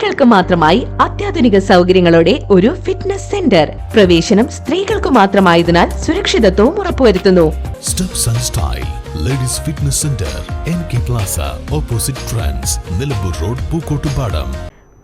സ്ത്രീകൾക്ക് മാത്രമായി അത്യാധുനിക സൗകര്യങ്ങളോടെ ഒരു ഫിറ്റ്നസ് സെന്റർ പ്രവേശനം സ്ത്രീകൾക്ക് മാത്രമായതിനാൽ സുരക്ഷിതത്വവും ഉറപ്പുവരുത്തുന്നു. Ladies fitness centre N K plaza opposite trans Nilambur road Pookkottupadam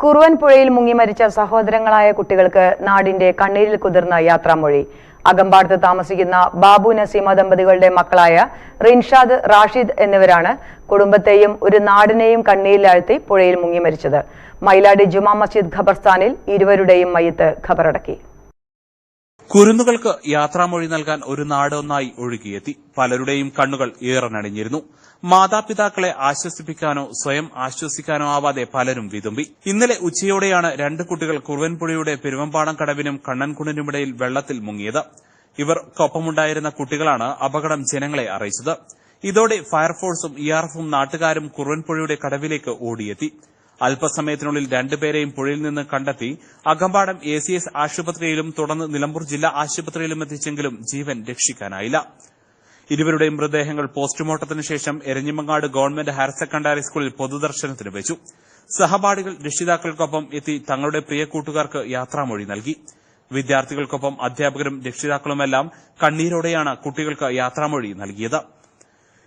Kuruvan പുഴയിൽ മുങ്ങി മരിച്ച സഹോദരങ്ങളായ കുട്ടികൾക്ക് നാടിന്റെ കണ്ണീരിൽ കുതിർന്ന യാത്രാമൊഴി. അകമ്പാടത്ത് താമസിക്കുന്ന ബാബു നസീമ ദമ്പതികളുടെ മക്കളായ റിൻഷാദ് റാഷിദ് എന്നിവരാണ് കുടുംബത്തെയും ഒരു നാടിനെയും കണ്ണീരിലാഴ്ത്തി പുഴയിൽ മുങ്ങി മരിച്ചത്. മൈലാടി ജുമാ മസ്ജിദ് ഖബർസ്ഥാനിൽ ഇരുവരുടെയും മയ്യത്ത് ഖബറടക്കി. കുരുന്നുകൾക്ക് യാത്രാമൊഴി നൽകാൻ ഒരു നാടൊന്നായി ഒഴുകിയെത്തി. പലരുടെയും കണ്ണുകൾ ഈറനണിഞ്ഞിരുന്നു മാതാപിതാക്കളെ ആശ്വസിപ്പിക്കാനോ സ്വയം ആശ്വസിക്കാനോ ആവാതെ പലരും വിതുമ്പി. ഇന്നലെ ഉച്ചയോടെയാണ് രണ്ട് കുട്ടികൾ കുറുവൻപുഴയുടെ പെരുവമ്പാടം കടവിനും കണ്ണൻകുണ്ടിനുമിടയിൽ വെള്ളത്തിൽ മുങ്ങിയത്. ഇവർക്കൊപ്പമുണ്ടായിരുന്ന കുട്ടികളാണ് അപകടം ജനങ്ങളെ അറിയിച്ചത്. ഇതോടെ ഫയർഫോഴ്സും ഇആർഎഫും നാട്ടുകാരും കുറുവൻപുഴയുടെ കടവിലേക്ക് ഓടിയെത്തി. അല്പസമയത്തിനുള്ളിൽ രണ്ടുപേരെയും പുഴയിൽ നിന്ന് കണ്ടെത്തി അകമ്പാടം എ സി എസ് ആശുപത്രിയിലും തുടർന്ന് നിലമ്പൂർ ജില്ലാ ആശുപത്രിയിലും എത്തിച്ചെങ്കിലും ജീവൻ രക്ഷിക്കാനായില്ല. ഇരുവരുടെയും മൃതദേഹങ്ങൾ പോസ്റ്റ്മോർട്ടത്തിന് ശേഷം എരഞ്ഞിമങ്ങാട് ഗവൺമെന്റ് ഹയർ സെക്കൻഡറി സ്കൂളിൽ പൊതുദർശനത്തിന് വെച്ചു. സഹപാഠികൾ രക്ഷിതാക്കൾക്കൊപ്പം എത്തി തങ്ങളുടെ പ്രിയ കൂട്ടുകാർക്ക് യാത്രാമൊഴി നൽകി. വിദ്യാർത്ഥികൾക്കൊപ്പം അധ്യാപകരും രക്ഷിതാക്കളുമെല്ലാം കണ്ണീരോടെയാണ് കുട്ടികൾക്ക് യാത്രാമൊഴി നൽകിയത്.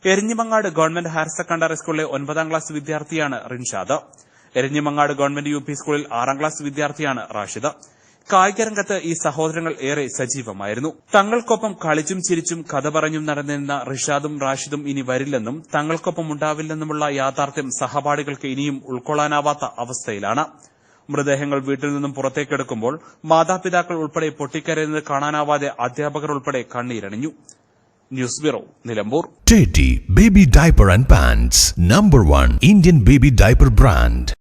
എരിഞ്ഞിമങ്ങാട് ഗവൺമെന്റ് ഹയർ സെക്കൻഡറി സ്കൂളിലെ ഒൻപതാം ക്ലാസ് വിദ്യാർത്ഥിയാണ് Rinshad. Erinjimangad government U P സ്കൂളിൽ ആറാം ക്ലാസ് വിദ്യാർത്ഥിയാണ് റാഷിദ. കായികരംഗത്ത് ഈ സഹോദരങ്ങൾ ഏറെ സജീവമായിരുന്നു. തങ്ങൾക്കൊപ്പം കളിച്ചും ചിരിച്ചും കഥ പറഞ്ഞും നടന്നിരുന്ന റിഷാദും റാഷിദും ഇനി വരില്ലെന്നും തങ്ങൾക്കൊപ്പം ഉണ്ടാവില്ലെന്നുമുള്ള യാഥാർത്ഥ്യം സഹപാഠികൾക്ക് ഇനിയും ഉൾക്കൊള്ളാനാവാത്ത അവസ്ഥയിലാണ്. മൃതദേഹങ്ങൾ വീട്ടിൽ നിന്നും പുറത്തേക്കെടുക്കുമ്പോൾ മാതാപിതാക്കൾ ഉൾപ്പെടെ പൊട്ടിക്കരയുന്നത് കാണാനാവാതെ അധ്യാപകർ ഉൾപ്പെടെ കണ്ണീരണിഞ്ഞു. News bureau Nilambur. Baby diaper and Pants number one Indian baby diaper brand